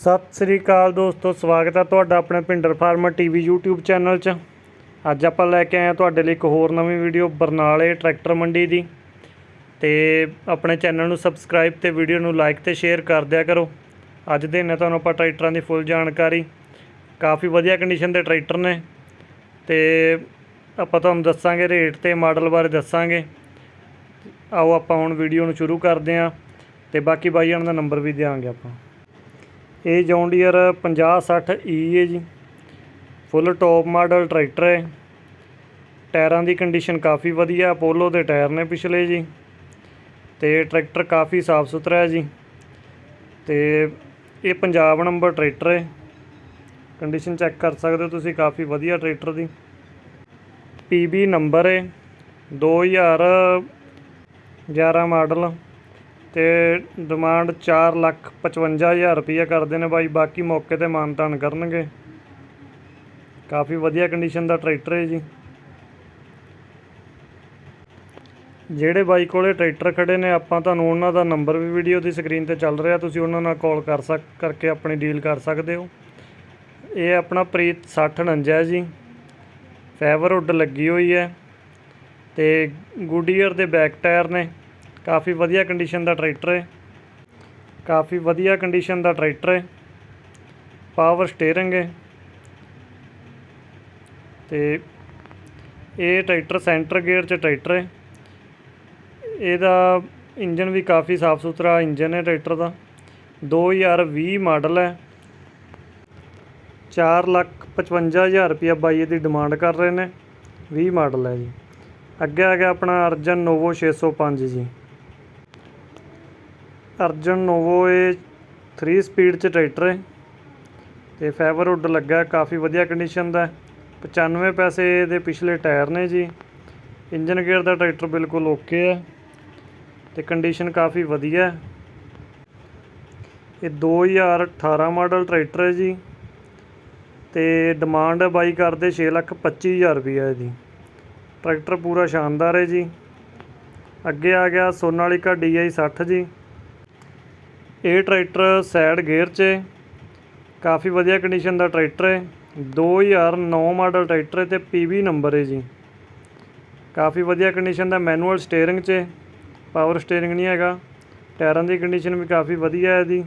ਸਤਿ ਸ੍ਰੀ ਅਕਾਲ ਦੋਸਤੋ, ਸਵਾਗਤ ਹੈ ਤੁਹਾਡਾ ਆਪਣੇ Pinder farmer TV YouTube channel 'ਚ। ਅੱਜ ਆਪਾਂ ਲੈ ਕੇ ਆਏ ਹਾਂ ਤੁਹਾਡੇ ਲਈ ਇੱਕ ਹੋਰ ਨਵੀਂ ਵੀਡੀਓ, ਬਰਨਾਲੇ ਟਰੈਕਟਰ ਮੰਡੀ ਦੀ। ਤੇ ਆਪਣੇ ਚੈਨਲ ਨੂੰ ਸਬਸਕ੍ਰਾਈਬ ਤੇ ਵੀਡੀਓ ਨੂੰ ਲਾਈਕ ਤੇ ਸ਼ੇਅਰ ਕਰ ਦਿਆ ਕਰੋ। ਅੱਜ ਦੇ ਨੇ ਤੁਹਾਨੂੰ ਆਪਾਂ ਟਰੈਕਟਰਾਂ ਦੀ ਫੁੱਲ ਜਾਣਕਾਰੀ। ਕਾਫੀ ਵਧੀਆ ਕੰਡੀਸ਼ਨ ਦੇ ਟਰੈਕਟਰ ਨੇ। ਤੇ ਆਪਾਂ ਤੁਹਾਨੂੰ ਦੱਸਾਂਗੇ ਰੇਟ ਤੇ ਮਾਡਲ ਬਾਰੇ ਦੱਸਾਂਗੇ। ਆਓ ਆਪਾਂ ਹੁਣ ਵੀਡੀਓ ਨੂੰ ਸ਼ੁਰੂ ਕਰਦੇ ਹਾਂ। ਤੇ ਬਾਕੀ ਬਾਈਆਂ ਦਾ ਨੰਬਰ ਵੀ ਦਿਆਂਗੇ ਆਪਾਂ। ਇਹ ਜੌਨ ਡੀਅਰ 5060 ਈ e ਹੈ ਜੀ। ਫੁੱਲ ਟੌਪ ਮਾਡਲ ਟਰੈਕਟਰ ਹੈ। ਟਾਇਰਾਂ ਦੀ ਕੰਡੀਸ਼ਨ ਕਾਫੀ ਵਧੀਆ ਅਪੋਲੋ ਦੇ ਟਾਇਰ ਨੇ ਪਿਛਲੇ ਜੀ। ਤੇ ਟਰੈਕਟਰ ਕਾਫੀ ਸਾਫ਼ ਸੁਥਰਾ ਹੈ ਜੀ। ਤੇ ਇਹ ਪੰਜਾਬ ਨੰਬਰ ਟਰੈਕਟਰ ਹੈ। ਕੰਡੀਸ਼ਨ ਚੈੱਕ ਕਰ ਸਕਦੇ ਹੋ ਤੁਸੀਂ, ਕਾਫੀ ਵਧੀਆ ਟਰੈਕਟਰ ਦੀ। ਪੀਬੀ ਨੰਬਰ ਹੈ। 2011 ਮਾਡਲ ਤੇ ਡਿਮਾਂਡ ਚਾਰ ਲੱਖ ਪਚਵੰਜਾ ਹਜ਼ਾਰ ਰੁਪਈਆ ਕਰਦੇ ਨੇ ਬਾਈ। ਬਾਕੀ ਮੌਕੇ ਤੇ ਮਾਨਤਾਨ ਕਰਨਗੇ। ਕਾਫੀ ਵਧੀਆ ਕੰਡੀਸ਼ਨ ਦਾ ਟਰੈਕਟਰ ਹੈ ਜੀ। ਜਿਹੜੇ ਬਾਈ ਕੋਲੇ ਟਰੈਕਟਰ ਖੜੇ ਨੇ, ਆਪਾਂ ਤੁਹਾਨੂੰ ਉਹਨਾਂ ਦਾ ਨੰਬਰ ਵੀ ਵੀਡੀਓ ਦੀ ਸਕਰੀਨ ਤੇ ਚੱਲ ਰਿਹਾ। ਤੁਸੀਂ ਉਹਨਾਂ ਨਾਲ ਕਾਲ ਕਰ ਸਕ, ਕਰਕੇ ਆਪਣੀ ਡੀਲ ਕਰ ਸਕਦੇ ਹੋ। ਇਹ ਆਪਣਾ ਪ੍ਰੀਤ 6049 ਹੈ ਜੀ। ਫਾਈਬਰ ਹੁੱਡ ਲੱਗੀ ਹੋਈ ਹੈ। ਤੇ ਗੁੱਡੀਅਰ ਦੇ ਬੈਕ ਟਾਇਰ ਨੇ। ਕਾਫੀ ਵਧੀਆ ਕੰਡੀਸ਼ਨ ਦਾ ਟਰੈਕਟਰ ਹੈ। ਕਾਫੀ ਵਧੀਆ ਕੰਡੀਸ਼ਨ ਦਾ ਟਰੈਕਟਰ ਹੈ। ਪਾਵਰ ਸਟੀਅਰਿੰਗ ਹੈ। ਤੇ ਇਹ ਟਰੈਕਟਰ ਸੈਂਟਰ ਗੇਅਰ 'ਚ ਟਰੈਕਟਰ ਹੈ। ਇਹਦਾ ਇੰਜਨ ਵੀ ਕਾਫੀ ਸਾਫ਼ ਸੁਥਰਾ ਇੰਜਨ ਹੈ ਟਰੈਕਟਰ ਦਾ। 2020 ਮਾਡਲ ਹੈ। 4 ਲੱਖ 55000 ਰੁਪਇਆ ਬਾਈ ਇਹਦੀ ਡਿਮਾਂਡ ਕਰ ਰਹੇ ਨੇ। 20 ਮਾਡਲ ਹੈ ਜੀ। ਅੱਗੇ ਆ ਗਿਆ ਆਪਣਾ ਅਰਜਨ ਨੋਵੋ 605 ਜੀ। ਅਰਜਨ ਨੋਵੋ ਇਹ 3 ਸਪੀਡ ਚ ਟਰੈਕਟਰ ਹੈ ਤੇ ਫਾਈਬਰ ਹੁੱਡ ਲੱਗਾ, ਕਾਫੀ ਵਧੀਆ ਕੰਡੀਸ਼ਨ ਦਾ। ਹੈ। 95 ਪੈਸੇ ਦੇ ਪਿਛਲੇ ਟਾਇਰ ਨੇ ਜੀ। ਇੰਜਨ ਗੇਅਰ ਦਾ ਟਰੈਕਟਰ ਬਿਲਕੁਲ ਓਕੇ ਹੈ ਤੇ ਕੰਡੀਸ਼ਨ ਕਾਫੀ ਵਧੀਆ ਹੈ ਇਹ 2018 ਮਾਡਲ ਟਰੈਕਟਰ ਹੈ ਜੀ ਤੇ ਡਿਮਾਂਡ ਬਾਈ ਕਰਦੇ 6 ਲੱਖ 25000 ਰੁਪਏ ਇਹਦੀ। ਟਰੈਕਟਰ ਪੂਰਾ ਸ਼ਾਨਦਾਰ ਹੈ ਜੀ। ਅੱਗੇ ਆ ਗਿਆ ਸੋਨਾਲੀਕਾ DI 60 ਜੀ। ਇਹ ਟਰੈਕਟਰ ਸਾਈਡ ਗੇਅਰ 'ਚ ਹੈ। ਕਾਫੀ ਵਧੀਆ ਕੰਡੀਸ਼ਨ ਦਾ ਟਰੈਕਟਰ ਹੈ। 2009 ਮਾਡਲ ਟਰੈਕਟਰ ਹੈ ਤੇ PB ਨੰਬਰ ਹੈ ਜੀ। ਕਾਫੀ ਵਧੀਆ ਕੰਡੀਸ਼ਨ ਦਾ ਮੈਨੂਅਲ ਸਟੀਅਰਿੰਗ 'ਚ ਪਾਵਰ ਸਟੀਅਰਿੰਗ ਨਹੀਂ ਹੈਗਾ। ਟਾਇਰਾਂ ਦੀ ਕੰਡੀਸ਼ਨ ਵੀ ਕਾਫੀ ਵਧੀਆ ਹੈ ਇਹਦੀ।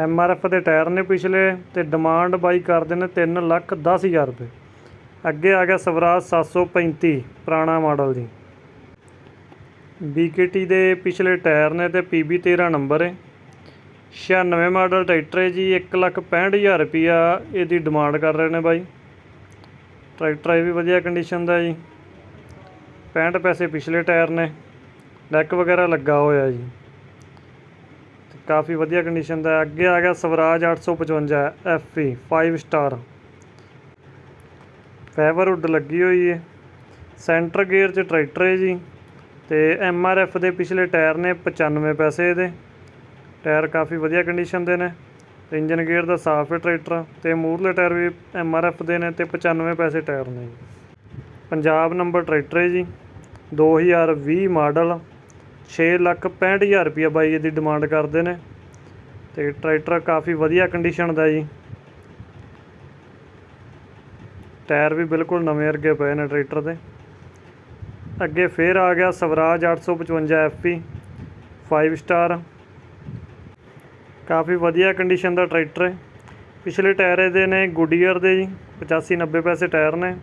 ਐਫ ਦੇ ਟਾਇਰ ਨੇ ਪਿਛਲੇ ਤੇ ਡਿਮਾਂਡ ਬਾਈ ਕਰਦੇ ਨੇ 3 ਲੱਖ 10000 ਰੁਪਏ। ਅੱਗੇ ਆ ਗਿਆ ਸਵਰਾਜ 735 ਪੁਰਾਣਾ ਮਾਡਲ ਜੀ। BKT ਦੇ ਪਿਛਲੇ ਟਾਇਰ ਨੇ ਤੇ PB 13 ਨੰਬਰ ਹੈ। 96 ਮਾਡਲ ਟਰੈਕਟਰ ਹੈ ਜੀ 165000 ਰੁਪਿਆ ਇਹਦੀ ਡਿਮਾਂਡ ਕਰ ਰਹੇ ਨੇ ਬਾਈ। ਟਰੈਕਟਰ ਇਹ ਵੀ ਵਧੀਆ ਕੰਡੀਸ਼ਨ ਦਾ ਜੀ। 65 ਪੈਸੇ ਪਿਛਲੇ ਟਾਇਰ ਨੇ ਡੈਕ ਵਗੈਰਾ ਲੱਗਾ ਹੋਇਆ ਜੀ। ਤੇ ਕਾਫੀ ਵਧੀਆ ਕੰਡੀਸ਼ਨ ਦਾ ਅੱਗੇ ਆ ਗਿਆ Swaraj 855 FE 5 star fibre hood ਲੱਗੀ ਹੋਈ ਹੈ। ਸੈਂਟਰ ਗੇਅਰ 'ਚ ਟਰੈਕਟਰ ਹੈ ਜੀ। ਤੇ ਐਫ ਦੇ ਪਿਛਲੇ ਟਾਇਰ ਨੇ 95 ਪੈਸੇ ਇਹਦੇ। ਟਾਇਰ ਕਾਫੀ ਵਧੀਆ ਕੰਡੀਸ਼ਨ ਦੇ ਨੇ ਤੇ ਇੰਜਨ ਗੇਅਰ ਦਾ ਸਾਫ਼ ਹੈ ਟਰੈਕਟਰ ਤੇ ਮੂਹਰਲੇ ਟਾਇਰ ਵੀ ਐਫ ਦੇ ਨੇ ਤੇ 95 ਪੈਸੇ ਟਾਇਰ ਨੇ ਜੀ। ਪੰਜਾਬ ਨੰਬਰ ਟਰੈਕਟਰ ਹੈ ਜੀ 2020 ਮਾਡਲ 6 ਲੱਖ 65000 ਰੁਪਏ ਬਾਈ ਇਹਦੀ ਡਿਮਾਂਡ ਕਰਦੇ ਨੇ, ਤੇ ਟਰੈਕਟਰ ਕਾਫੀ ਵਧੀਆ ਕੰਡੀਸ਼ਨ ਦਾ ਜੀ। ਟਾਇਰ ਵੀ ਬਿਲਕੁਲ ਨਵੇਂ ਵਰਗੇ ਪਏ ਨੇ ਟਰੈਕਟਰ ਦੇ। ਅੱਗੇ ਫੇਰ ਆ ਗਿਆ ਸਵਰਾਜ 855 FE 5 ਸਟਾਰ ਕਾਫੀ ਵਧੀਆ ਕੰਡੀਸ਼ਨ ਦਾ ਟਰੈਕਟਰ ਹੈ। ਪਿਛਲੇ ਟਾਇਰ ਇਹਦੇ ਨੇ ਗੁੱਡੀਅਰ ਦੇ ਜੀ 85 90 ਪੈਸੇ ਟਾਇਰ ਨੇ।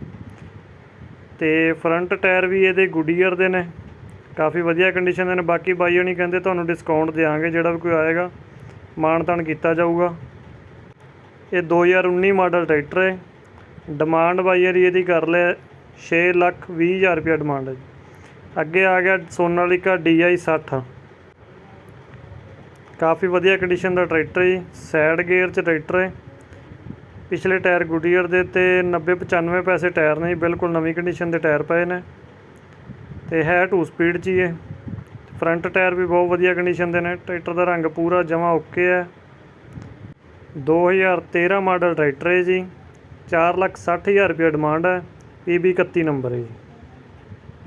ਤੇ ਫਰੰਟ ਟਾਇਰ ਵੀ ਇਹਦੇ ਗੁੱਡੀਅਰ ਦੇ ਨੇ। ਕਾਫੀ ਵਧੀਆ ਕੰਡੀਸ਼ਨ ਦੇ ਨੇ। ਬਾਕੀ ਬਾਈ ਨਹੀਂ ਕਹਿੰਦੇ ਤੁਹਾਨੂੰ ਡਿਸਕਾਊਂਟ ਦੇਵਾਂਗੇ ਜਿਹੜਾ ਵੀ ਕੋਈ ਆਏਗਾ ਮਾਣ ਤਾਣ ਕੀਤਾ ਜਾਊਗਾ। ਇਹ 2019 ਮਾਡਲ ਟਰੈਕਟਰ ਹੈ। ਡਿਮਾਂਡ ਬਾਈ ਇਹਦੀ ਕਰ ਲਿਆ। 6 ਲੱਖ 20 ਹਜ਼ਾਰ ਰੁਪਏ ਡਿਮਾਂਡ ਹੈ ਅੱਗੇ ਆ ਗਿਆ ਸੋਨਾਲੀਕਾ DI 60 ਕਾਫੀ ਵਧੀਆ ਕੰਡੀਸ਼ਨ ਦਾ ਟਰੈਕਟਰ ਜੀ। ਸਾਈਡ ਗੇਅਰ 'ਚ ਟਰੈਕਟਰ ਹੈ। ਪਿਛਲੇ ਟਾਇਰ ਗੁਡੀਅਰ ਦੇ ਤੇ 90 95 ਪੈਸੇ ਟਾਇਰ ਨੇ ਜੀ। ਬਿਲਕੁਲ ਨਵੀਂ ਕੰਡੀਸ਼ਨ ਦੇ ਟਾਇਰ ਪਏ ਨੇ। ਤੇ ਹੈ 2 ਸਪੀਡ 'ਚ ਹੀ ਹੈ। ਫਰੰਟ ਟਾਇਰ ਵੀ ਬਹੁਤ ਵਧੀਆ ਕੰਡੀਸ਼ਨ ਦੇ ਨੇ। ਟਰੈਕਟਰ ਦਾ ਰੰਗ ਪੂਰਾ ਜਮਾ ਓਕੇ ਹੈ। 2013 ਮਾਡਲ ਟਰੈਕਟਰ ਹੈ ਜੀ। 4 ਲੱਖ 60000 ਰੁਪਏ ਡਿਮਾਂਡ ਹੈ। PB 31 ਨੰਬਰ ਹੈ ਜੀ।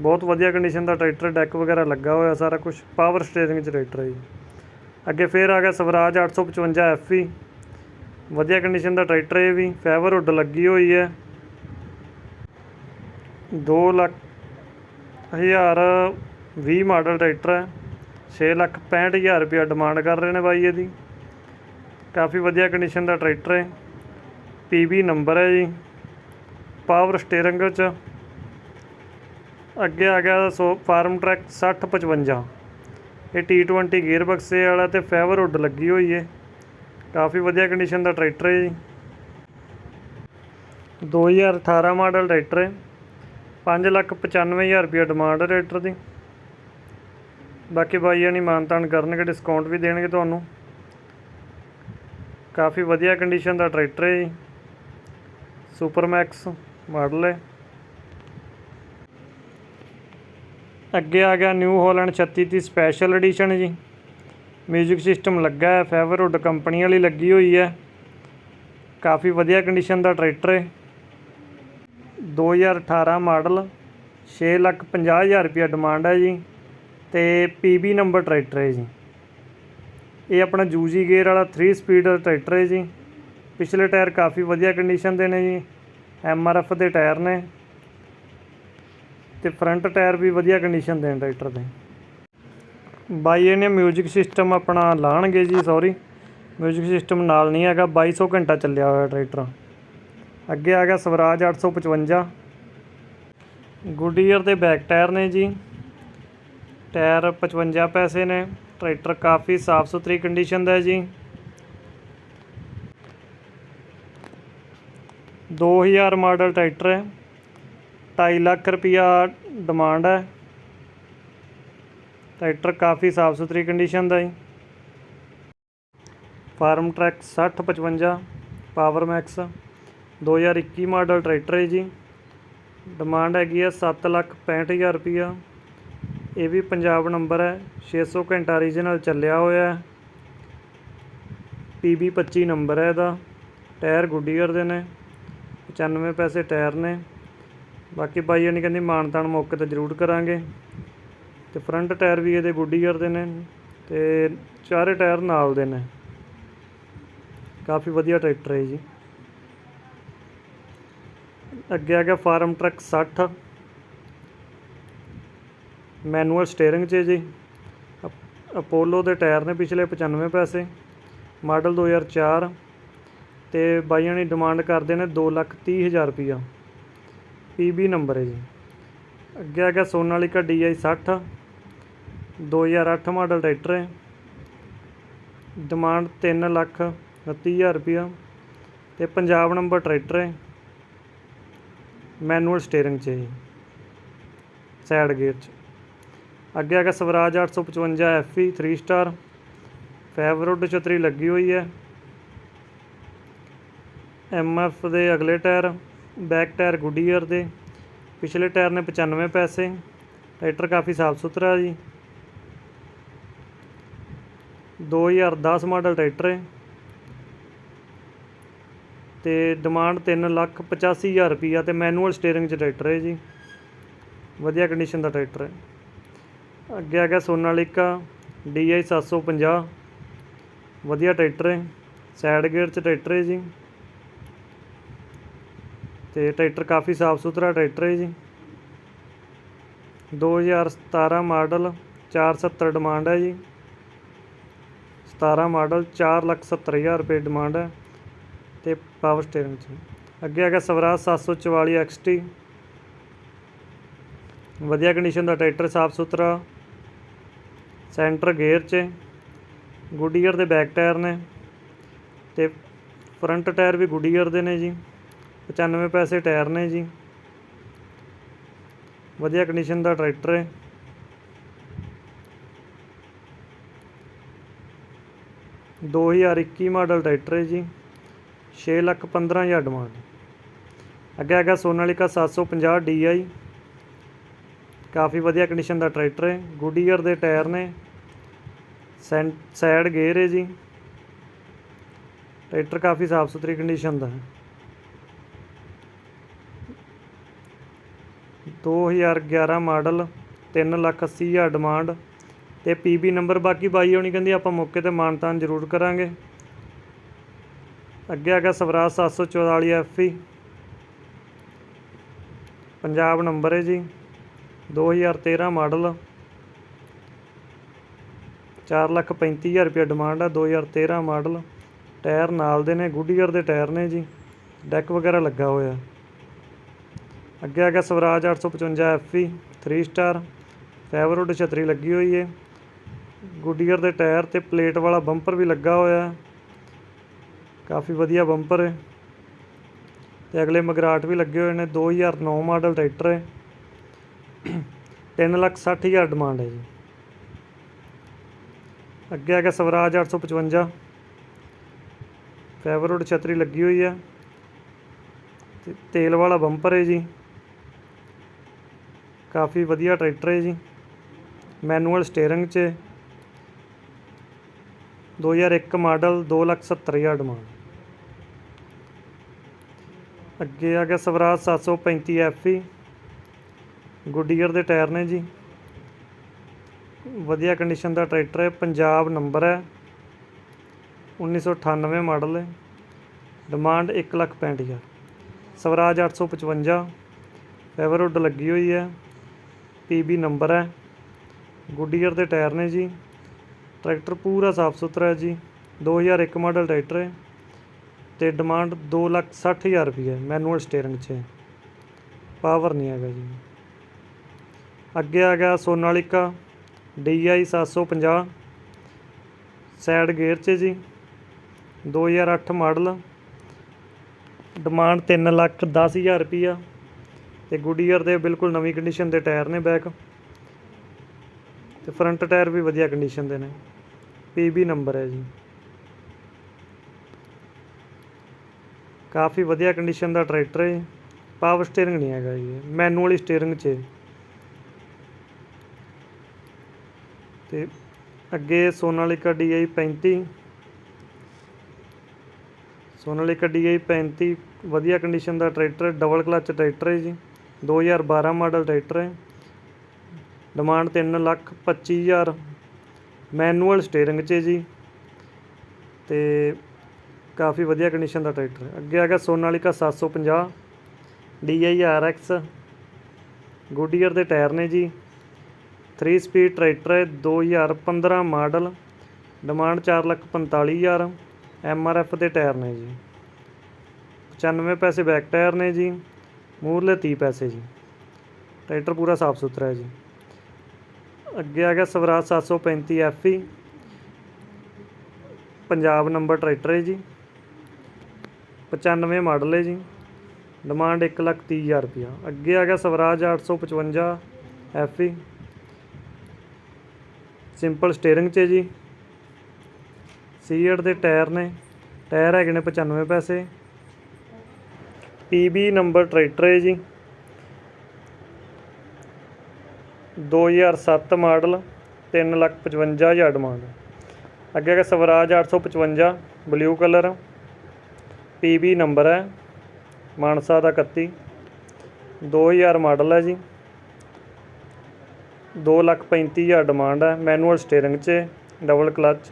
ਬਹੁਤ ਵਧੀਆ ਕੰਡੀਸ਼ਨ ਦਾ ਟਰੈਕਟਰ ਡੈਕ ਵਗੈਰਾ ਲੱਗਾ ਹੋਇਆ ਸਾਰਾ ਕੁਝ ਪਾਵਰ ਸਟੀਅਰਿੰਗ 'ਚ ਟਰੈਕਟਰ ਹੈ ਜੀ। ਅੱਗੇ ਫੇਰ ਆ ਗਿਆ ਸਵਰਾਜ 855 FE ਵਧੀਆ ਕੰਡੀਸ਼ਨ ਦਾ ਟਰੈਕਟਰ ਇਹ ਵੀ ਫਾਈਬਰ ਹੁੱਡ ਲੱਗੀ ਹੋਈ ਹੈ। 2 ਲੱਖ ਹਜ਼ਾਰ 20 ਮਾਡਲ ਟਰੈਕਟਰ ਹੈ। 6 ਲੱਖ 65 ਹਜ਼ਾਰ ਰੁਪਇਆ ਡਿਮਾਂਡ ਕਰ ਰਹੇ ਨੇ ਬਾਈ ਇਹਦੀ। ਕਾਫੀ ਵਧੀਆ ਕੰਡੀਸ਼ਨ ਦਾ ਟਰੈਕਟਰ ਹੈ। ਪੀਬੀ ਨੰਬਰ ਹੈ ਜੀ। ਪਾਵਰ ਸਟੀਅਰਿੰਗ ਚ ਅੱਗੇ ਆ ਗਿਆ ਸੋ ਫਾਰਮ ਟਰੈਕ 6055 ਇਹ T20 ਗੇਅਰ ਬਕਸੇ ਵਾਲਾ ਤੇ ਫੈਵਰ ਉੱਡ ਲੱਗੀ ਹੋਈ ਹੈ ਕਾਫੀ ਵਧੀਆ ਕੰਡੀਸ਼ਨ ਦਾ ਟਰੈਕਟਰ ਹੈ ਜੀ। 2018 ਮਾਡਲ ਟਰੈਕਟਰ ਹੈ। 5 ਲੱਖ 95000 ਰੁਪਏ ਡਿਮਾਂਡ ਹੈ ਟਰੈਕਟਰ ਦੀ। ਬਾਕੀ ਬਾਈਆਂ ਨਹੀਂ ਮਾਨਤਾਨ ਕਰਨਗੇ ਡਿਸਕਾਊਂਟ ਵੀ ਦੇਣਗੇ ਤੁਹਾਨੂੰ। ਕਾਫੀ ਵਧੀਆ ਕੰਡੀਸ਼ਨ ਦਾ ਟਰੈਕਟਰ ਹੈ ਜੀ। ਸੁਪਰ ਮੈਕਸ ਮਾਡਲ ਹੈ। ਅੱਗੇ ਆ ਗਿਆ ਨਿਊ ਹਾਲੈਂਡ 3630 ਸਪੈਸ਼ਲ ਐਡੀਸ਼ਨ ਜੀ। ਮਿਊਜ਼ਿਕ ਸਿਸਟਮ ਲੱਗਾ ਹੈ ਫੇਵਰਵੁੱਡ ਕੰਪਨੀ ਵਾਲੀ ਲੱਗੀ ਹੋਈ ਹੈ। ਕਾਫੀ ਵਧੀਆ ਕੰਡੀਸ਼ਨ ਦਾ ਟਰੈਕਟਰ ਹੈ। 2018 ਮਾਡਲ 6 ਲੱਖ 50 ਹਜ਼ਾਰ ਰੁਪਇਆ ਡਿਮਾਂਡ ਹੈ ਜੀ ਤੇ ਪੀਬੀ ਨੰਬਰ ਟਰੈਕਟਰ ਹੈ ਜੀ। ਇਹ ਆਪਣਾ ਜੂਜੀ ਗੇਅਰ ਵਾਲਾ 3 ਸਪੀਡ ਟਰੈਕਟਰ ਹੈ ਜੀ। ਪਿਛਲੇ ਟਾਇਰ ਕਾਫੀ ਵਧੀਆ ਕੰਡੀਸ਼ਨ ਦੇ ਨੇ ਜੀ। ਐਫ ਦੇ ਟਾਇਰ ਨੇ। ਤੇ ਫਰੰਟ ਟਾਇਰ ਵੀ ਵਧੀਆ ਕੰਡੀਸ਼ਨ ਦੇ ਨੇ ਟਰੈਕਟਰ ਦੇ ਬਾਈ, ਇਹਨੇ ਮਿਊਜ਼ਿਕ ਸਿਸਟਮ ਆਪਣਾ ਲਾਣਗੇ ਜੀ ਸੌਰੀ ਮਿਊਜ਼ਿਕ ਸਿਸਟਮ ਨਾਲ ਨਹੀਂ ਹੈਗਾ 2200 ਘੰਟਾ ਚੱਲਿਆ ਹੋਇਆ ਟਰੈਕਟਰ ਅੱਗੇ ਆ ਗਿਆ ਸਵਰਾਜ 855 ਗੁੱਡੀਅਰ ਦੇ ਬੈਕ ਟਾਇਰ ਨੇ ਜੀ। ਟਾਇਰ 55 ਪੈਸੇ ਨੇ ਟਰੈਕਟਰ ਕਾਫੀ ਸਾਫ਼ ਸੁਥਰੀ ਕੰਡੀਸ਼ਨ ਦਾ ਹੈ ਜੀ। 2000 ਮਾਡਲ ਟਰੈਕਟਰ ਹੈ। 2.5 ਲੱਖ ਰੁਪਿਆ ਡਿਮਾਂਡ ਹੈ। ਟਰੈਕਟਰ ਕਾਫੀ ਸਾਫ਼ ਸੁਥਰੀ ਕੰਡੀਸ਼ਨ ਦਾ ਜੀ। Farmtrac 6055 power max 2021 model tractor ਹੈ ਜੀ। ਡਿਮਾਂਡ ਹੈਗੀ ਹੈ 7 ਲੱਖ 65000 ਰੁਪਿਆ ਇਹ ਵੀ ਪੰਜਾਬ ਨੰਬਰ ਹੈ 600 ਘੰਟਾ ਰੀਜਨਲ ਚੱਲਿਆ ਹੋਇਆ ਹੈ। ਪੀਬੀ 25 ਨੰਬਰ ਹੈ ਇਹਦਾ। ਟਾਇਰ ਗੁੱਡੀਅਰ ਦੇ ਨੇ 95 ਪੈਸੇ ਟਾਇਰ ਨੇ। ਬਾਕੀ ਬਾਈ ਨਹੀਂ ਕਹਿੰਦੀ ਮਾਨਤਾਨ ਮੌਕੇ ਤੇ ਜ਼ਰੂਰ ਕਰਾਂਗੇ। ਤੇ ਫਰੰਟ ਟਾਇਰ ਵੀ ਇਹਦੇ ਗੁੱਡੀਅਰ ਦੇ ਨੇ ਤੇ ਚਾਰੇ ਟਾਇਰ ਨਾਲ ਦੇ ਨੇ। ਕਾਫੀ ਵਧੀਆ ਟਰੈਕਟਰ ਹੈ ਜੀ। ਅੱਗੇ ਆ ਗਿਆ ਫਾਰਮ ਟਰੱਕ 60 ਮੈਨੂਅਲ ਸਟੀਅਰਿੰਗ 'ਚ ਜੀ। ਅਪ- ਅਪੋਲੋ ਦੇ ਟਾਇਰ ਨੇ ਪਿਛਲੇ 95 ਪੈਸੇ। ਮਾਡਲ 2004 ਤੇ ਬਾਈਆਂ ਨੇ ਡਿਮਾਂਡ ਕਰਦੇ ਨੇ 2 ਲੱਖ 30 ਹਜ਼ਾਰ ਰੁਪਈਆ। ਪੀਬੀ ਨੰਬਰ ਹੈ ਜੀ। ਅੱਗੇ ਆ ਗਿਆ ਸੋਨਾਲੀਕਾ DI 60 2008 ਮਾਡਲ ਟਰੈਕਟਰ ਹੈ। ਡਿਮਾਂਡ 3 ਲੱਖ 29 ਹਜ਼ਾਰ ਰੁਪਈਆ ਤੇ ਪੰਜਾਬ ਨੰਬਰ ਟਰੈਕਟਰ ਹੈ। ਮੈਨੂਅਲ ਸਟੀਅਰਿੰਗ 'ਚ ਹੈ ਜੀ। ਸਾਈਡ ਗੇਅਰ 'ਚ। ਅੱਗੇ ਆ ਗਿਆ ਸਵਰਾਜ 855 FE 3 ਸਟਾਰ ਫੈਵਰੁੱਡ ਛਤਰੀ ਲੱਗੀ ਹੋਈ ਹੈ। ਐਫ ਦੇ ਅਗਲੇ ਟਾਇਰ। ਬੈਕ ਟਾਇਰ ਗੁੱਡੀਅਰ ਦੇ, ਪਿਛਲੇ ਟਾਇਰ ਨੇ 95 ਪੈਸੇ, ਟਰੈਕਟਰ ਕਾਫੀ ਸਾਫ਼ ਸੁਥਰਾ ਜੀ। 2010 ਮਾਡਲ ਟਰੈਕਟਰ ਹੈ। ਤੇ ਡਿਮਾਂਡ 3 ਲੱਖ 85 ਹਜ਼ਾਰ ਰੁਪਈਆ ਤੇ ਮੈਨੂਅਲ ਸਟੀਅਰਿੰਗ 'ਚ ਟਰੈਕਟਰ ਹੈ ਜੀ। ਵਧੀਆ ਕੰਡੀਸ਼ਨ ਦਾ ਟਰੈਕਟਰ ਹੈ। ਅੱਗੇ ਆ ਗਿਆ ਸੋਨਾਲੀਕਾ DI 750 ਵਧੀਆ ਟਰੈਕਟਰ ਹੈ। ਸਾਈਡ ਗੇਅਰ 'ਚ ਟਰੈਕਟਰ ਹੈ ਜੀ। ਤੇ ਟਰੈਕਟਰ ਕਾਫੀ ਸਾਫ਼ ਸੁਥਰਾ ਟਰੈਕਟਰ ਹੈ ਜੀ। 2017 ਮਾਡਲ 470 ਡਿਮਾਂਡ ਹੈ ਜੀ। 17 ਮਾਡਲ 470000 ਰੁਪਏ ਡਿਮਾਂਡ ਹੈ ਤੇ ਪਾਵਰ ਸਟੀਅਰਿੰਗ 'ਚ। ਅੱਗੇ ਆ ਗਿਆ ਸਵਰਾਜ 744 XT ਵਧੀਆ ਕੰਡੀਸ਼ਨ ਦਾ ਟਰੈਕਟਰ ਸਾਫ਼ ਸੁਥਰਾ। ਸੈਂਟਰ ਗੇਅਰ 'ਚ। ਗੁੱਡੀਅਰ ਦੇ ਬੈਕ ਟਾਇਰ ਨੇ ਤੇ ਫਰੰਟ ਟਾਇਰ ਵੀ ਗੁੱਡੀਅਰ ਦੇ ਨੇ ਜੀ। 95 ਪੈਸੇ ਟਾਇਰ ਨੇ ਜੀ। ਵਧੀਆ ਕੰਡੀਸ਼ਨ ਦਾ ਟਰੈਕਟਰ ਹੈ ਦੋ ਹਜ਼ਾਰ ਇੱਕੀ ਮਾਡਲ ਟਰੈਕਟਰ ਹੈ ਜੀ। 6 ਲੱਖ 15 ਹਜ਼ਾਰ ਡਿਮਾਂਡ ਅੱਗੇ ਹੈਗਾ ਸੋਨਾਲੀਕਾ 750 DI ਕਾਫੀ ਵਧੀਆ ਕੰਡੀਸ਼ਨ ਦਾ ਟਰੈਕਟਰ ਹੈ ਗੁੱਡੀਅਰ ਦੇ ਟਾਇਰ ਨੇ। ਸੈਂ ਸਾਈਡ ਗੇਅਰ ਹੈ ਜੀ। ਟਰੈਕਟਰ ਕਾਫੀ ਸਾਫ਼ ਸੁਥਰੀ ਕੰਡੀਸ਼ਨ ਦਾ ਹੈ। 2011 ਮਾਡਲ 3 ਲੱਖ 80 ਹਜ਼ਾਰ ਡਿਮਾਂਡ ਤੇ ਪੀਬੀ ਨੰਬਰ ਬਾਕੀ ਬਾਈ ਹੋਣੀ ਕਹਿੰਦੀ ਆਪਾਂ ਮੌਕੇ ਤੇ ਮਾਨਤਾਨ ਜ਼ਰੂਰ ਕਰਾਂਗੇ। ਅੱਗੇ ਆ ਗਿਆ ਸਵਰਾਜ 744 ਐਫਈ ਪੰਜਾਬ ਨੰਬਰ ਹੈ ਜੀ 2013 ਮਾਡਲ। 435000 ਰੁਪਏ ਡਿਮਾਂਡ ਹੈ 2013 ਮਾਡਲ। ਟਾਇਰ ਨਾਲ ਦੇ ਨੇ ਗੁੱਡੀਅਰ ਦੇ ਟਾਇਰ ਨੇ ਜੀ। ਡੈਕ ਵਗੈਰਾ ਲੱਗਾ ਹੋਇਆ। ਅੱਗੇ ਆ ਗਿਆ ਸਵਰਾਜ 855 ਐਫਈ 3 ਸਟਾਰ ਫੈਵਰਵੁੱਡ ਛਤਰੀ ਲੱਗੀ ਹੋਈ ਹੈ ਗੁੱਡੀਅਰ ਦੇ ਟਾਇਰ ਤੇ ਪਲੇਟ ਵਾਲਾ ਬੰਪਰ ਵੀ ਲੱਗਾ ਹੋਇਆ। ਹੈ ਕਾਫੀ ਵਧੀਆ ਬੰਪਰ ਹੈ ਤੇ ਅਗਲੇ ਮਗਰਾਟ ਵੀ ਲੱਗੇ ਹੋਏ ਨੇ 2009 ਮਾਡਲ ਟਰੈਕਟਰ ਹੈ 360000 ਡਿਮਾਂਡ ਹੈ ਜੀ। ਅੱਗੇ ਆ ਗਿਆ ਸਵਰਾਜ 855 ਫੈਵਰਵੁੱਡ ਛਤਰੀ ਲੱਗੀ ਹੋਈ ਹੈ ਤੇ ਤੇਲ ਵਾਲਾ ਬੰਪਰ ਹੈ ਜੀ। ਕਾਫੀ ਵਧੀਆ ਟਰੈਕਟਰ ਹੈ ਜੀ। ਮੈਨੂਅਲ ਸਟੀਅਰਿੰਗ 'ਚ। 2001 ਮਾਡਲ 270000 ਡਿਮਾਂਡ ਅੱਗੇ ਆ ਗਿਆ ਸਵਰਾਜ 735 ਐਫਈ ਗੁੱਡੀਅਰ ਦੇ ਟਾਇਰ ਨੇ ਜੀ। ਵਧੀਆ ਕੰਡੀਸ਼ਨ ਦਾ ਟਰੈਕਟਰ ਹੈ, ਪੰਜਾਬ ਨੰਬਰ ਹੈ। 1998 ਮਾਡਲ ਹੈ। ਡਿਮਾਂਡ 165000 ਸਵਰਾਜ 855 ਫੈਵਰਵੁੱਡ ਲੱਗੀ ਹੋਈ ਹੈ। ਪੀਬੀ ਨੰਬਰ ਹੈ। ਗੁੱਡੀਅਰ ਦੇ ਟਾਇਰ ਨੇ ਜੀ। ਟਰੈਕਟਰ ਪੂਰਾ ਸਾਫ਼ ਸੁਥਰਾ ਹੈ ਜੀ। 2001 ਮਾਡਲ ਟਰੈਕਟਰ ਹੈ ਤੇ ਡਿਮਾਂਡ 260000 ਰੁਪਏ ਹੈ। ਮੈਨੂਅਲ ਸਟੀਅਰਿੰਗ 'ਚ ਪਾਵਰ ਨਹੀਂ ਹੈਗਾ ਜੀ। ਅੱਗੇ ਆ ਗਿਆ ਸੋਨਾਲਿਕਾ। DI 750 ਸਾਈਡ ਗੇਅਰ 'ਚ ਜੀ। 2008 ਮਾਡਲ। ਡਿਮਾਂਡ 3 ਲੱਖ 10000 ਰੁਪਈਆ। ਤੇ ਗੁੱਡੀਅਰ ਦੇ ਬਿਲਕੁਲ ਨਵੀਂ ਕੰਡੀਸ਼ਨ ਦੇ ਟਾਇਰ ਨੇ ਬੈਕ ਤੇ ਫਰੰਟ ਟਾਇਰ ਵੀ ਵਧੀਆ ਕੰਡੀਸ਼ਨ ਦੇ ਨੇ। ਪੀਬੀ ਨੰਬਰ ਹੈ ਜੀ। ਕਾਫੀ ਵਧੀਆ ਕੰਡੀਸ਼ਨ ਦਾ ਟਰੈਕਟਰ ਹੈ। ਪਾਵਰ ਸਟੀਅਰਿੰਗ ਨਹੀਂ ਹੈਗਾ ਜੀ। ਮੈਨੂਅਲੀ ਸਟੀਅਰਿੰਗ 'ਚ ਹੈ। ਤੇ ਅੱਗੇ ਸੋਨਾਲਿਕਾ DI 35 ਸੋਨਾਲਿਕਾ DI 35 ਵਧੀਆ ਕੰਡੀਸ਼ਨ ਦਾ ਟਰੈਕਟਰ ਡਬਲ ਕਲਚ ਟਰੈਕਟਰ ਹੈ ਜੀ। 2012 ਮਾਡਲ ਟਰੈਕਟਰ ਹੈ। ਡਿਮਾਂਡ 3 ਲੱਖ 25000 ਮੈਨੂਅਲ ਸਟੀਅਰਿੰਗ 'ਚ ਜੀ। ਤੇ ਕਾਫੀ ਵਧੀਆ ਕੰਡੀਸ਼ਨ ਦਾ ਟਰੈਕਟਰ ਹੈ। ਅੱਗੇ ਆ ਗਿਆ ਸੋਨਾਲਿਕਾ 750 DI RX ਗੁੱਡੀਅਰ ਦੇ ਟਾਇਰ ਨੇ ਜੀ। 3 ਸਪੀਡ ਟਰੈਕਟਰ ਹੈ 2015 ਮਾਡਲ। ਡਿਮਾਂਡ 445000 ਐਫ ਦੇ ਟਾਇਰ ਨੇ ਜੀ। 95 ਪੈਸੇ ਬੈਕ ਟਾਇਰ ਨੇ ਜੀ। ਮੂਹਰਲੇ 30 ਪੈਸੇ ਜੀ। ਟਰੈਕਟਰ ਪੂਰਾ ਸਾਫ਼ ਸੁਥਰਾ ਹੈ ਜੀ। ਅੱਗੇ ਆ ਗਿਆ Swaraj 735 FE Punjab number tractor ਹੈ ਜੀ। 95 ਮਾਡਲ ਹੈ ਜੀ। ਡਿਮਾਂਡ 130000 ਰੁਪਇਆ। ਅੱਗੇ ਆ ਗਿਆ ਸਵਰਾਜ 855 ਐਫਈ ਸਿੰਪਲ ਸਟੀਅਰਿੰਗ 'ਚ ਹੈ ਜੀ। ਸੀਐਟ ਦੇ ਟਾਇਰ ਨੇ। ਟਾਇਰ ਹੈਗੇ ਨੇ 95 ਪੈਸੇ। ਪੀਬੀ ਨੰਬਰ ਟਰੈਕਟਰ ਹੈ ਜੀ। 2007 ਮਾਡਲ 355000 ਡਿਮਾਂਡ ਅੱਗੇ ਹੈਗਾ Swaraj 855 blue colour PB number ਹੈ, ਮਾਨਸਾ ਦਾ 31 2000 ਮਾਡਲ ਹੈ ਜੀ। 235000 ਡਿਮਾਂਡ ਹੈ ਮੈਨੂਅਲ ਸਟੀਅਰਿੰਗ 'ਚ ਡਬਲ ਕਲਚ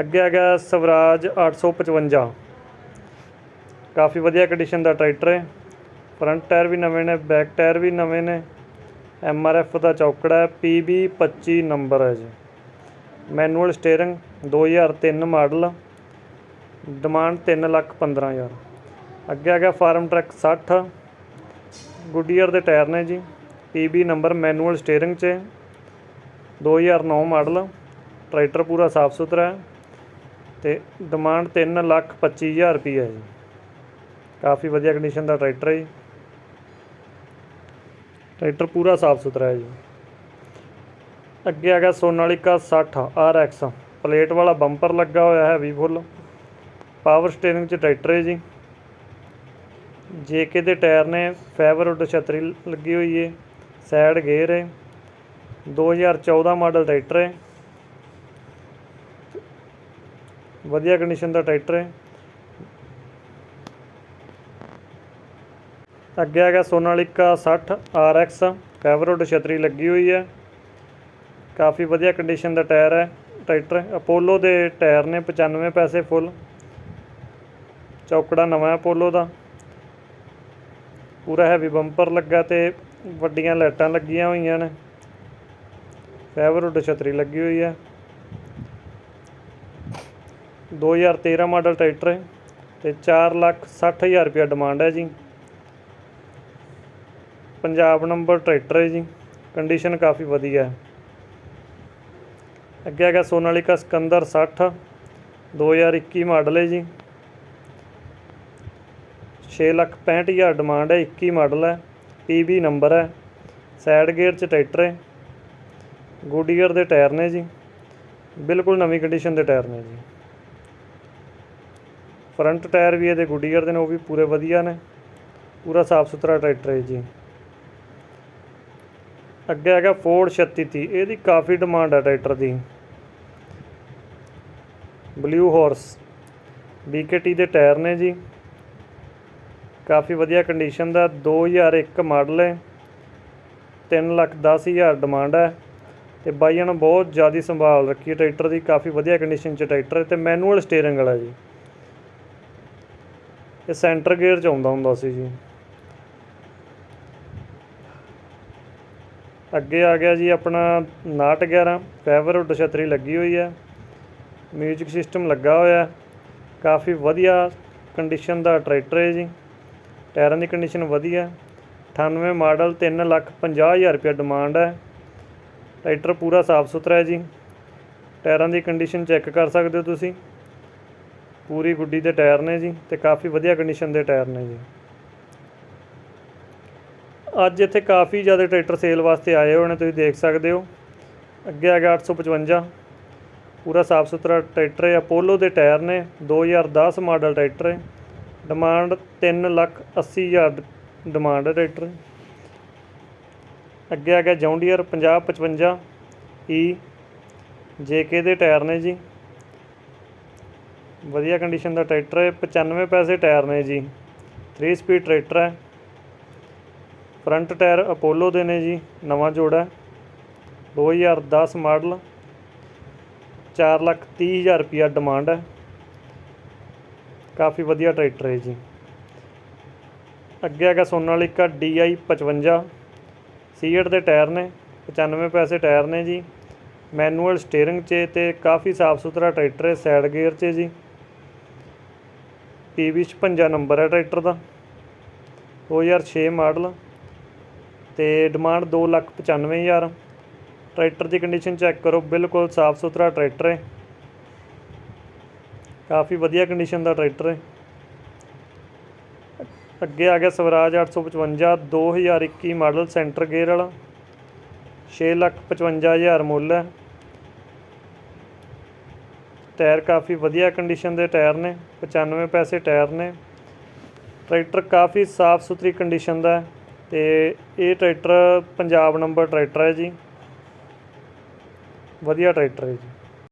ਅੱਗੇ ਆ ਗਿਆ ਸਵਰਾਜ 855 ਕਾਫੀ ਵਧੀਆ ਕੰਡੀਸ਼ਨ ਦਾ ਟਰੈਕਟਰ ਹੈ। ਫਰੰਟ ਟਾਇਰ ਵੀ ਨਵੇਂ ਨੇ ਬੈਕ ਟਾਇਰ ਵੀ ਨਵੇਂ ਨੇ। ਐਮ ਆਰ ਐਫ ਦਾ ਚੌਕੜਾ ਹੈ ਪੀਬੀ 25 ਨੰਬਰ ਹੈ ਜੀ। Manual steering 2003 model demand 3 lakh 15000 ਅੱਗੇ ਆ ਗਿਆ ਫਾਰਮ ਟਰੈਕ 60 ਗੁੱਡੀਅਰ ਦੇ ਟਾਇਰ ਨੇ ਜੀ। ਪੀਬੀ ਨੰਬਰ ਮੈਨੂਅਲ ਸਟੀਅਰਿੰਗ 'ਚ 2009 ਮਾਡਲ ਟਰੈਕਟਰ ਪੂਰਾ ਸਾਫ਼ ਸੁਥਰਾ ਹੈ। ਤੇ ਡਿਮਾਂਡ 3 ਲੱਖ 25000 ਰੁਪਏ ਹੈ ਜੀ। ਕਾਫੀ ਵਧੀਆ ਕੰਡੀਸ਼ਨ ਦਾ ਟਰੈਕਟਰ ਹੈ ਜੀ। ਟਰੈਕਟਰ ਪੂਰਾ ਸਾਫ਼ ਸੁਥਰਾ ਹੈ ਜੀ। ਅੱਗੇ ਆ ਗਿਆ ਸੋਨਾਲਿਕਾ 60 RX ਪਲੇਟ ਵਾਲਾ ਬੰਪਰ ਲੱਗਾ ਹੋਇਆ ਹੈ ਵੀ ਫੁੱਲ ਪਾਵਰ ਸਟੀਅਰਿੰਗ 'ਚ ਟਰੈਕਟਰ ਹੈ ਜੀ। ਜੇਕੇ ਦੇ ਟਾਇਰ ਨੇ ਫੈਵਰਡ ਛਤਰੀ ਲੱਗੀ ਹੋਈ ਹੈ ਸਾਈਡ ਗੇਅਰ ਹੈ। 2014 ਮਾਡਲ ਟਰੈਕਟਰ ਹੈ। ਵਧੀਆ ਕੰਡੀਸ਼ਨ ਦਾ ਟਰੈਕਟਰ ਹੈ। ਅੱਗੇ ਆ ਗਿਆ ਸੋਨਾਲਿਕਾ 60 RX ਫੈਵਰਵੁੱਡ ਛਤਰੀ ਲੱਗੀ ਹੋਈ ਹੈ। ਕਾਫੀ ਵਧੀਆ ਕੰਡੀਸ਼ਨ ਦਾ ਟਾਇਰ ਹੈ, ਟਰੈਕਟਰ। ਅਪੋਲੋ ਦੇ ਟਾਇਰ ਨੇ 95 ਪੈਸੇ ਫੁੱਲ ਚੌਕੜਾ ਨਵਾਂ ਅਪੋਲੋ ਦਾ। ਪੂਰਾ ਹੈਵੀ ਬੰਪਰ ਲੱਗਾ ਤੇ ਵੱਡੀਆਂ ਲਾਈਟਾਂ ਲੱਗੀਆਂ ਹੋਈਆਂ ਨੇ। ਫਾਈਬਰ ਛਤਰੀ ਲੱਗੀ ਹੋਈ ਹੈ। 2013 ਮਾਡਲ ਟਰੈਕਟਰ ਹੈ ਤੇ 4 ਲੱਖ 60 ਹਜ਼ਾਰ ਰੁਪਇਆ ਡਿਮਾਂਡ ਹੈ ਜੀ। ਪੰਜਾਬ ਨੰਬਰ ਟਰੈਕਟਰ ਹੈ ਜੀ। ਕੰਡੀਸ਼ਨ ਕਾਫੀ ਵਧੀਆ ਹੈ। ਅੱਗੇ ਹੈਗਾ ਸੋਨਾਲੀਕਾ ਸਕੰਦਰ 60 2021 ਮਾਡਲ ਹੈ ਜੀ। 6 ਲੱਖ 65 ਹਜ਼ਾਰ ਡਿਮਾਂਡ ਹੈ 21 ਮਾਡਲ ਹੈ ਪੀਬੀ ਨੰਬਰ ਹੈ ਸਾਈਡ ਗੇਅਰ 'ਚ ਟਰੈਕਟਰ ਹੈ। ਗੁੱਡੀਅਰ ਦੇ ਟਾਇਰ ਨੇ ਜੀ। ਬਿਲਕੁਲ ਨਵੀਂ ਕੰਡੀਸ਼ਨ ਦੇ ਟਾਇਰ ਨੇ ਜੀ। ਫਰੰਟ ਟਾਇਰ ਵੀ ਇਹਦੇ ਗੁੱਡੀਅਰ ਦੇ ਨੇ, ਉਹ ਵੀ ਪੂਰੇ ਵਧੀਆ ਨੇ। ਪੂਰਾ ਸਾਫ਼ ਸੁਥਰਾ ਟਰੈਕਟਰ ਹੈ ਜੀ। ਅੱਗੇ ਹੈਗਾ ਫੋਰਡ 3630 ਇਹਦੀ ਕਾਫੀ ਡਿਮਾਂਡ ਹੈ ਟਰੈਕਟਰ ਦੀ। ਬਲੂ ਹਾਰਸ BKT ਦੇ ਟਾਇਰ ਨੇ ਜੀ। ਕਾਫੀ ਵਧੀਆ ਕੰਡੀਸ਼ਨ ਦਾ 2001 ਮਾਡਲ ਹੈ। 3 ਲੱਖ 10 ਹਜ਼ਾਰ ਡਿਮਾਂਡ ਹੈ। ਤੇ ਬਾਈਆਂ ਨੂੰ ਬਹੁਤ ਜ਼ਿਆਦਾ ਸੰਭਾਲ ਰੱਖੀ ਹੈ ਟਰੈਕਟਰ ਦੀ, ਕਾਫੀ ਵਧੀਆ ਕੰਡੀਸ਼ਨ 'ਚ ਟਰੈਕਟਰ ਹੈ ਤੇ ਮੈਨੂਅਲ ਸਟੀਅਰਿੰਗ ਵਾਲਾ ਜੀ। ਇਹ ਸੈਂਟਰ ਗੇਅਰ 'ਚ ਆਉਂਦਾ ਹੁੰਦਾ ਸੀ ਜੀ। ਅੱਗੇ ਆ ਗਿਆ ਜੀ ਆਪਣਾ 911 ਫਾਈਬਰ ਉੱਡ ਛਤਰੀ ਲੱਗੀ ਹੋਈ ਹੈ। ਮਿਊਜ਼ਿਕ ਸਿਸਟਮ ਲੱਗਾ ਹੋਇਆ ਕਾਫੀ ਵਧੀਆ ਕੰਡੀਸ਼ਨ ਦਾ ਟਰੈਕਟਰ ਹੈ ਜੀ। ਟਾਇਰਾਂ ਦੀ ਕੰਡੀਸ਼ਨ ਵਧੀਆ ਹੈ। 98 ਮਾਡਲ 3 ਲੱਖ 50 ਹਜ਼ਾਰ ਰੁਪਏ ਡਿਮਾਂਡ ਹੈ। ਟਰੈਕਟਰ ਪੂਰਾ ਸਾਫ਼ ਸੁਥਰਾ ਹੈ ਜੀ। ਟਾਇਰਾਂ ਦੀ ਕੰਡੀਸ਼ਨ ਚੈੱਕ ਕਰ ਸਕਦੇ ਹੋ ਤੁਸੀਂ। ਪੂਰੀ ਗੁੱਡੀ ਦੇ ਟਾਇਰ ਨੇ ਜੀ ਤੇ ਕਾਫੀ ਵਧੀਆ ਕੰਡੀਸ਼ਨ ਦੇ ਟਾਇਰ ਨੇ ਜੀ। ਅੱਜ ਇੱਥੇ ਕਾਫੀ ਜ਼ਿਆਦਾ ਟਰੈਕਟਰ ਸੇਲ ਵਾਸਤੇ ਆਏ ਹੋਏ ਨੇ, ਤੁਸੀਂ ਦੇਖ ਸਕਦੇ ਹੋ। ਅੱਗੇ ਆ ਗਿਆ 855 ਪੂਰਾ ਸਾਫ਼ ਸੁਥਰਾ ਟਰੈਕਟਰ ਹੈ ਅਪੋਲੋ ਦੇ ਟਾਇਰ ਨੇ 2010 ਮਾਡਲ ਟਰੈਕਟਰ ਹੈ। ਡਿਮਾਂਡ 3 ਲੱਖ 80 ਹਜ਼ਾਰ ਡਿਮਾਂਡ ਹੈ ਟਰੈਕਟਰ ਅੱਗੇ ਆ ਗਿਆ ਜੌਂਡੀਅਰ 5055 ਈ ਜੇਕੇ ਦੇ ਟਾਇਰ ਨੇ ਜੀ। ਵਧੀਆ ਕੰਡੀਸ਼ਨ ਦਾ ਟਰੈਕਟਰ ਹੈ 95 ਪੈਸੇ ਟਾਇਰ ਨੇ ਜੀ। 3 ਸਪੀਡ ਟਰੈਕਟਰ ਹੈ। ਫਰੰਟ ਟਾਇਰ ਅਪੋਲੋ ਦੇ ਨੇ ਜੀ, ਨਵਾਂ ਜੋੜਾ ਹੈ। 2010 ਮਾਡਲ 4 ਲੱਖ 30 ਹਜ਼ਾਰ ਰੁਪਿਆ ਡਿਮਾਂਡ ਹੈ। ਕਾਫੀ ਵਧੀਆ ਟਰੈਕਟਰ ਹੈ ਜੀ। ਅੱਗੇ ਹੈਗਾ ਸੋਨਾਲੀਕਾ DI 55 ਸੀਟ ਦੇ ਟਾਇਰ ਨੇ 95 ਪੈਸੇ ਟਾਇਰ ਨੇ ਜੀ। ਮੈਨੂਅਲ ਸਟੀਅਰਿੰਗ 'ਚ ਤੇ ਕਾਫੀ ਸਾਫ਼ ਸੁਥਰਾ ਟਰੈਕਟਰ ਹੈ, ਸਾਈਡ ਗੇਅਰ 'ਚ ਜੀ। PB 56 ਨੰਬਰ ਹੈ ਟਰੈਕਟਰ ਦਾ। 2006 ਮਾਡਲ ਤੇ ਡਿਮਾਂਡ 2 ਲੱਖ 95 ਹਜ਼ਾਰ। ਟਰੈਕਟਰ ਦੀ ਕੰਡੀਸ਼ਨ ਚੈੱਕ ਕਰੋ, ਬਿਲਕੁਲ ਸਾਫ਼ ਸੁਥਰਾ ਟਰੈਕਟਰ ਹੈ। ਕਾਫੀ ਵਧੀਆ ਕੰਡੀਸ਼ਨ ਦਾ ਟਰੈਕਟਰ ਹੈ। ਅੱਗੇ ਆ ਗਿਆ ਸਵਰਾਜ 855 2021 ਮਾਡਲ ਸੈਂਟਰ ਗੇਅਰ ਵਾਲਾ। 6 ਲੱਖ 55 ਹਜ਼ਾਰ ਮੁੱਲ ਹੈ। ਟਾਇਰ ਕਾਫੀ ਵਧੀਆ ਕੰਡੀਸ਼ਨ ਦੇ ਟਾਇਰ ਨੇ 95 ਪੈਸੇ ਟਾਇਰ ਨੇ। ਟਰੈਕਟਰ ਕਾਫੀ ਸਾਫ਼ ਸੁਥਰੀ ਕੰਡੀਸ਼ਨ ਦਾ ਹੈ। ਤੇ ਇਹ ਟਰੈਕਟਰ ਪੰਜਾਬ ਨੰਬਰ ਟਰੈਕਟਰ ਹੈ ਜੀ। ਵਧੀਆ ਟਰੈਕਟਰ ਹੈ ਜੀ।